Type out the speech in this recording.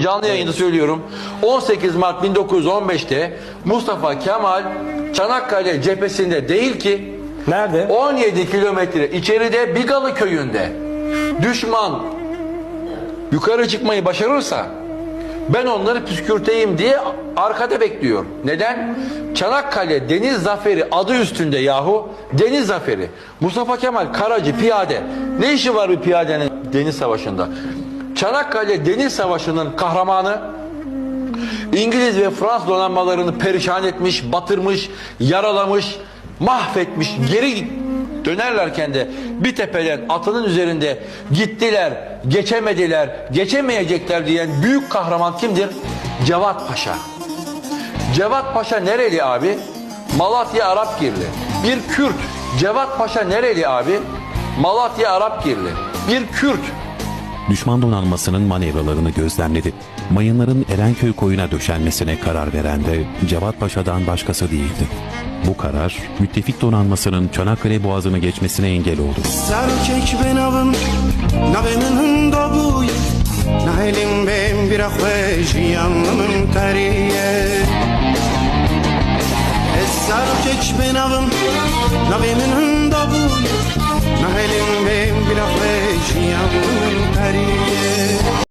Canlı yayında söylüyorum. 18 Mart 1915'te Mustafa Kemal Çanakkale cephesinde değil ki Nerede? 17 kilometre içeride Bigalı köyünde düşman yukarı çıkmayı başarırsa ben onları püskürteyim diye arkada bekliyor. Neden? Çanakkale Deniz Zaferi adı üstünde yahu. Deniz Zaferi. Mustafa Kemal Karacı piyade. Ne işi var bir piyadenin deniz savaşında? Çanakkale Deniz Savaşı'nın kahramanı İngiliz ve Fransız donanmalarını perişan etmiş, batırmış, yaralamış, mahvetmiş. Geri dönerlerken de bir tepeden atının üzerinde gittiler, geçemediler, geçemeyecekler diyen büyük kahraman kimdir? Cevat Paşa. Cevat Paşa nereli abi? Malatya Arapgirli. Bir Kürt. Cevat Paşa nereli abi? Malatya Arapgirli. Bir Kürt düşman donanmasının manevralarını gözlemledi. Mayınların Erenköy koyuna döşenmesine karar veren de Cevat Paşa'dan başkası değildi. Bu karar müttefik donanmasının Çanakkale boğazını geçmesine engel oldu. Serkek ben avım, na benim dabuy, na elim ben bir ahve jiyanlımın teriye. E, Serkek ben avım, na benim dabuy,